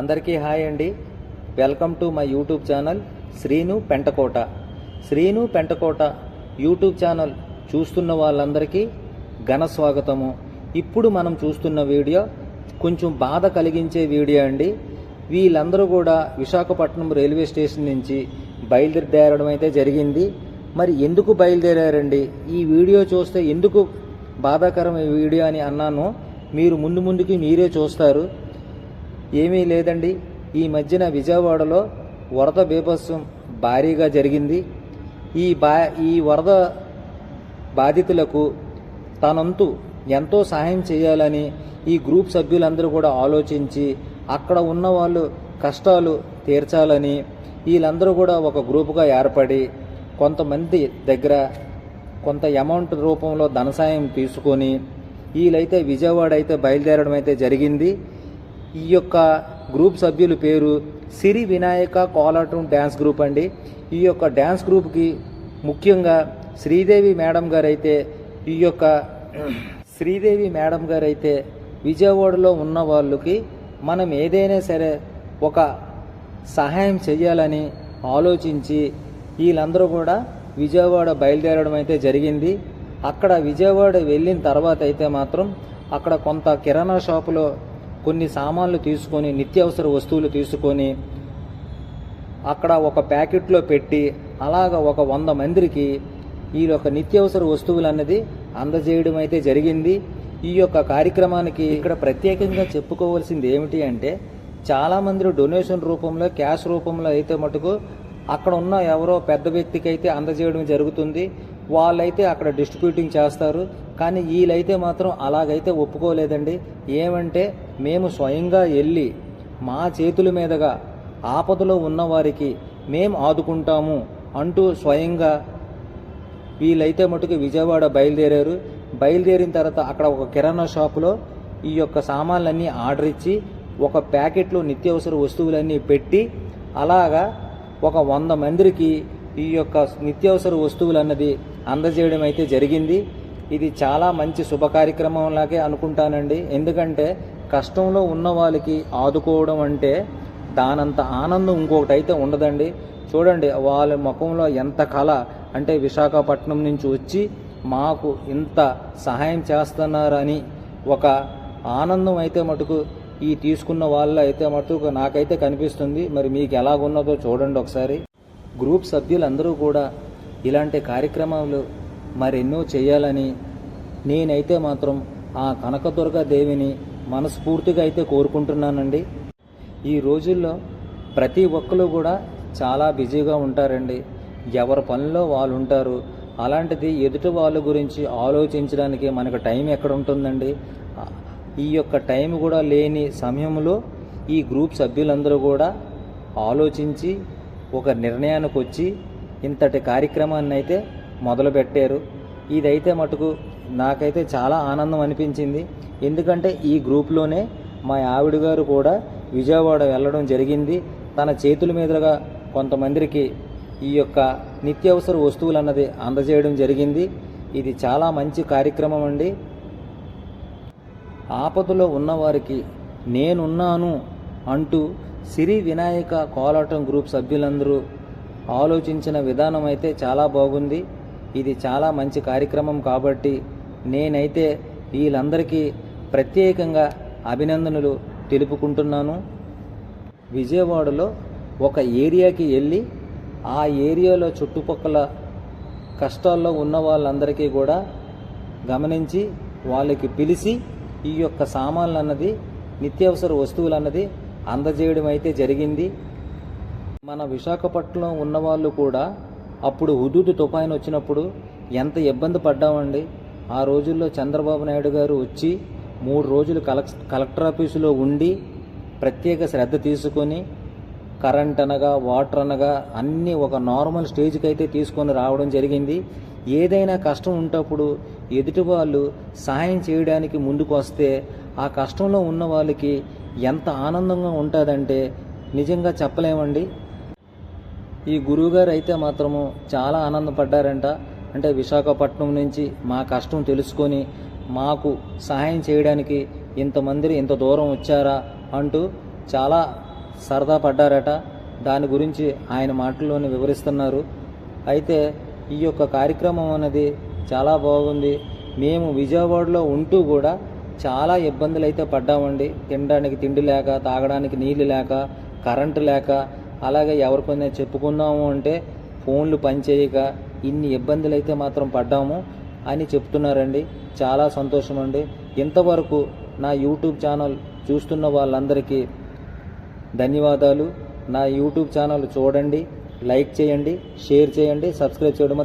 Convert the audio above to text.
అందరికీ హాయ్ అండి. Welcome to my YouTube channel Srinu Pentakota. Srinu Pentakota YouTube channel చూస్తున్న వాళ్ళందరికీ ఘన స్వాగతము. ఇప్పుడు మనం చూస్తున్న వీడియో కొంచెం బాధ కలిగించే వీడియో అండి. వీళ్ళందరూ కూడా విశాఖపట్నం రైల్వే స్టేషన్ నుంచి బయలుదేరడం అయితే జరిగింది. మరి ఎందుకు బయలుదేరారండి? ఈ వీడియో చూస్తే ఎందుకు బాధాకరం ఈ వీడియో అని అన్నాను. మీరు ముందు ముందుకి మీరే చూస్తారు. ఏమీ లేదండి. ఈ మధ్యన విజయవాడలో వరద బీభత్సం భారీగా జరిగింది. ఈ బా ఈ వరద బాధితులకు తనంతు ఎంతో సహాయం చేయాలని ఈ గ్రూప్ సభ్యులందరూ కూడా ఆలోచించి అక్కడ ఉన్న వాళ్ళు కష్టాలు తీర్చాలని వీళ్ళందరూ కూడా ఒక గ్రూపుగా ఏర్పడి కొంతమంది దగ్గర కొంత అమౌంట్ రూపంలో ధన సాయం తీసుకొని వీళ్ళైతే విజయవాడ అయితే బయలుదేరడం అయితే జరిగింది. ఈ యొక్క గ్రూప్ సభ్యుల పేరు సిరి వినాయక కోలాటం డ్యాన్స్ గ్రూప్ అండి. ఈ యొక్క డ్యాన్స్ గ్రూప్కి ముఖ్యంగా శ్రీదేవి మేడం గారు అయితే ఈ యొక్క శ్రీదేవి మేడం గారు అయితే విజయవాడలో ఉన్న వాళ్ళకి మనం ఏదైనా సరే ఒక సహాయం చేయాలని ఆలోచించి వీళ్ళందరూ కూడా విజయవాడ బయలుదేరడం అయితే జరిగింది. అక్కడ విజయవాడ వెళ్ళిన తర్వాత అయితే మాత్రం అక్కడ కొంత కిరాణా షాపులో కొన్ని సామాన్లు తీసుకొని నిత్యావసర వస్తువులు తీసుకొని అక్కడ ఒక ప్యాకెట్లో పెట్టి అలాగ ఒక వంద మందికి ఈ యొక్క నిత్యావసర వస్తువులు అన్నది అందజేయడం అయితే జరిగింది. ఈ యొక్క కార్యక్రమానికి ఇక్కడ ప్రత్యేకంగా చెప్పుకోవాల్సింది ఏమిటి అంటే చాలామంది డొనేషన్ రూపంలో క్యాష్ రూపంలో అయితే మటుకు అక్కడ ఉన్న ఎవరో పెద్ద వ్యక్తికి అయితే అందజేయడం జరుగుతుంది. వాళ్ళైతే అక్కడ డిస్ట్రిబ్యూటింగ్ చేస్తారు. కానీ వీళ్ళైతే మాత్రం అలాగైతే ఒప్పుకోలేదండి. ఏమంటే మేము స్వయంగా వెళ్ళి మా చేతుల మీదుగా ఆపదలో ఉన్నవారికి మేము ఆదుకుంటాము అంటూ స్వయంగా వీళ్ళైతే మటుకు విజయవాడ బయలుదేరారు. బయలుదేరిన తర్వాత అక్కడ ఒక కిరాణా షాపులో ఈ యొక్క సామాన్లన్నీ ఆర్డర్ ఇచ్చి ఒక ప్యాకెట్లో నిత్యావసర వస్తువులన్నీ పెట్టి అలాగా ఒక వంద మందికి ఈ యొక్క నిత్యావసర వస్తువులు అన్నది అందజేయడం అయితే జరిగింది. ఇది చాలా మంచి శుభ కార్యక్రమంలాగే అనుకుంటానండి. ఎందుకంటే కష్టంలో ఉన్న వాళ్ళకి ఆదుకోవడం అంటే దానంత ఆనందం ఇంకొకటి అయితే ఉండదండి. చూడండి వాళ్ళ ముఖంలో ఎంత కళ. అంటే విశాఖపట్నం నుంచి వచ్చి మాకు ఇంత సహాయం చేస్తున్నారని ఒక ఆనందం అయితే మటుకు ఈ తీసుకున్న వాళ్ళు అయితే మటుకు నాకైతే కనిపిస్తుంది. మరి మీకు ఎలాగున్నదో చూడండి ఒకసారి. గ్రూప్ సభ్యులందరూ కూడా ఇలాంటి కార్యక్రమాలు మరెన్నో చేయాలని నేనైతే మాత్రం ఆ కనకదుర్గ దేవిని మనస్ఫూర్తిగా అయితే కోరుకుంటున్నానండి. ఈ రోజుల్లో ప్రతి ఒక్కరు కూడా చాలా బిజీగా ఉంటారండి. ఎవరి పనిలో వాళ్ళు ఉంటారు. అలాంటిది ఎదుటి వాళ్ళ గురించి ఆలోచించడానికి మనకు టైం ఎక్కడ ఉంటుందండి? ఈ యొక్క టైం కూడా లేని సమయంలో ఈ గ్రూప్ సభ్యులందరూ కూడా ఆలోచించి ఒక నిర్ణయానికి వచ్చి ఇంతటి కార్యక్రమాన్ని అయితే మొదలుపెట్టారు. ఇదైతే మటుకు నాకైతే చాలా ఆనందం అనిపించింది. ఎందుకంటే ఈ గ్రూప్లోనే మా ఆవిడ గారు కూడా విజయవాడ వెళ్ళడం జరిగింది. తన చేతుల మీదుగా కొంతమందికి ఈ యొక్క నిత్యావసర వస్తువులు అన్నది అందజేయడం జరిగింది. ఇది చాలా మంచి కార్యక్రమం అండి. ఆపదలో ఉన్నవారికి నేనున్నాను అంటూ సిరి వినాయక కోలాటం గ్రూప్ సభ్యులందరూ ఆలోచించిన విధానం అయితే చాలా బాగుంది. ఇది చాలా మంచి కార్యక్రమం కాబట్టి నేనైతే వీళ్ళందరికీ ప్రత్యేకంగా అభినందనలు తెలుపుకుంటున్నాను. విజయవాడలో ఒక ఏరియాకి వెళ్ళి ఆ ఏరియాలో చుట్టుపక్కల కష్టాల్లో ఉన్న వాళ్ళందరికీ కూడా గమనించి వాళ్ళకి పిలిచి ఈ యొక్క సామాన్లు అన్నది నిత్యావసర వస్తువులు అన్నది అందజేయడం అయితే జరిగింది. మన విశాఖపట్నం ఉన్నవాళ్ళు కూడా అప్పుడు హుదూదు తుఫాన్ వచ్చినప్పుడు ఎంత ఇబ్బంది పడ్డామండి? ఆ రోజుల్లో చంద్రబాబు నాయుడు గారు వచ్చి మూడు రోజులు కలెక్ కలెక్టర్ ఆఫీసులో ఉండి ప్రత్యేక శ్రద్ధ తీసుకొని కరెంట్ అనగా వాటర్ అనగా అన్నీ ఒక నార్మల్ స్టేజ్కి అయితే తీసుకొని రావడం జరిగింది. ఏదైనా కష్టం ఉంటప్పుడు ఎదుటి వాళ్ళు సహాయం చేయడానికి ముందుకు వస్తే ఆ కష్టంలో ఉన్న వాళ్ళకి ఎంత ఆనందంగా ఉంటుందంటే నిజంగా చెప్పలేమండి. ఈ గురువుగారు అయితే మాత్రము చాలా ఆనందపడ్డారంట. అంటే విశాఖపట్నం నుంచి మా కష్టం తెలుసుకొని మాకు సహాయం చేయడానికి ఇంతమంది ఇంత దూరం వచ్చారా అంటూ చాలా సరదా పడ్డారట. దాని గురించి ఆయన మాటల్లోనే వివరిస్తున్నారు. అయితే ఈ యొక్క కార్యక్రమం అనేది చాలా బాగుంది. మేము విజయవాడలో ఉంటూ కూడా చాలా ఇబ్బందులు అయితే పడ్డామండి. తినడానికి తిండి లేక తాగడానికి నీళ్ళు లేక కరెంటు లేక అలాగే ఎవరికొన్నా చెప్పుకుందాము అంటే ఫోన్లు పనిచేయక ఇన్ని ఇబ్బందులు అయితే మాత్రం పడ్డాము అని చెప్తున్నారండి. చాలా సంతోషం అండి ఇంతవరకు నా యూట్యూబ్ ఛానల్ చూస్తున్న వాళ్ళందరికీ ధన్యవాదాలు. నా యూట్యూబ్ ఛానల్ చూడండి లైక్ చేయండి షేర్ చేయండి సబ్స్క్రైబ్ చేయడం